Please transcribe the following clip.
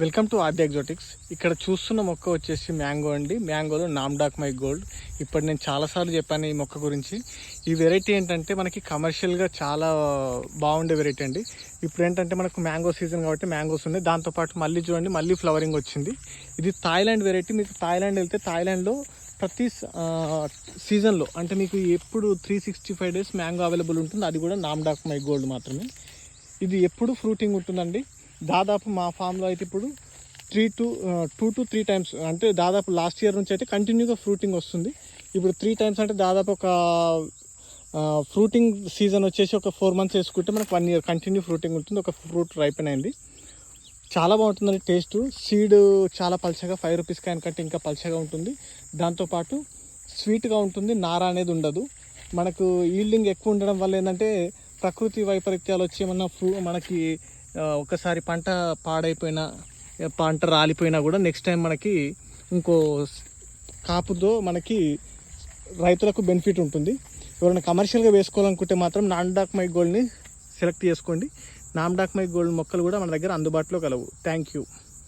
Welcome to RD ఎగ్జోటిక్స్. ఇక్కడ చూస్తున్న మొక్క వచ్చేసి మ్యాంగో అండి. మ్యాంగోలో నామ్డాక్ మై గోల్డ్. ఇప్పుడు నేను చాలాసార్లు చెప్పాను ఈ మొక్క గురించి. ఈ వెరైటీ ఏంటంటే మనకి కమర్షియల్గా చాలా బాగుండే వెరైటీ అండి. ఇప్పుడు ఏంటంటే మనకు మ్యాంగో సీజన్ కాబట్టి మ్యాంగోస్ ఉన్నాయి. దాంతోపాటు మళ్ళీ చూడండి మళ్ళీ ఫ్లవరింగ్ వచ్చింది. ఇది థాయిలాండ్ వెరైటీ. మీకు థాయిలాండ్ వెళ్తే థాయిలాండ్లో ప్రతి సీజన్లో అంటే మీకు ఎప్పుడు three sixty five days mango available ఉంటుంది. అది కూడా నామ్డాక్ మై గోల్డ్ మాత్రమే. ఇది ఎప్పుడు ఫ్రూటింగ్ ఉంటుందండి? దాదాపు మా ఫామ్లో అయితే ఇప్పుడు three to two to three times అంటే దాదాపు లాస్ట్ ఇయర్ నుంచి అయితే కంటిన్యూగా ఫ్రూటింగ్ వస్తుంది. ఇప్పుడు త్రీ టైమ్స్ అంటే దాదాపు ఒక ఫ్రూటింగ్ సీజన్ వచ్చేసి ఒక ఫోర్ మంత్స్ వేసుకుంటే మనకు వన్ ఇయర్ కంటిన్యూ ఫ్రూటింగ్ ఉంటుంది. ఒక ఫ్రూట్ రైపెన్ అయింది. చాలా బాగుంటుందండి టేస్ట్ సీడ్ చాలా పలచగా ఫైవ్ రూపీస్ కాయన కంటే ఇంకా పలచగా ఉంటుంది. దాంతోపాటు స్వీట్గా ఉంటుంది నార అనేది ఉండదు. మనకు ఈల్డింగ్ ఎక్కువ ఉండడం వల్ల ఏంటంటే ప్రకృతి వైపరీత్యాలు వచ్చి ఏమన్నా ఫ్రూ మనకి ఒకసారి పంట పాడైపోయినా పంట రాలిపోయినా కూడా నెక్స్ట్ టైం మనకి ఇంకో కాపుతో మనకి రైతులకు బెనిఫిట్ ఉంటుంది. ఎవరైనా కమర్షియల్గా వేసుకోవాలనుకుంటే మాత్రం నాన్డాక్ మై గోల్డ్ని సెలెక్ట్ చేసుకోండి. నామ్డాక్ మై గోల్డ్ మొక్కలు కూడా మన దగ్గర అందుబాటులో కలవు. Thank you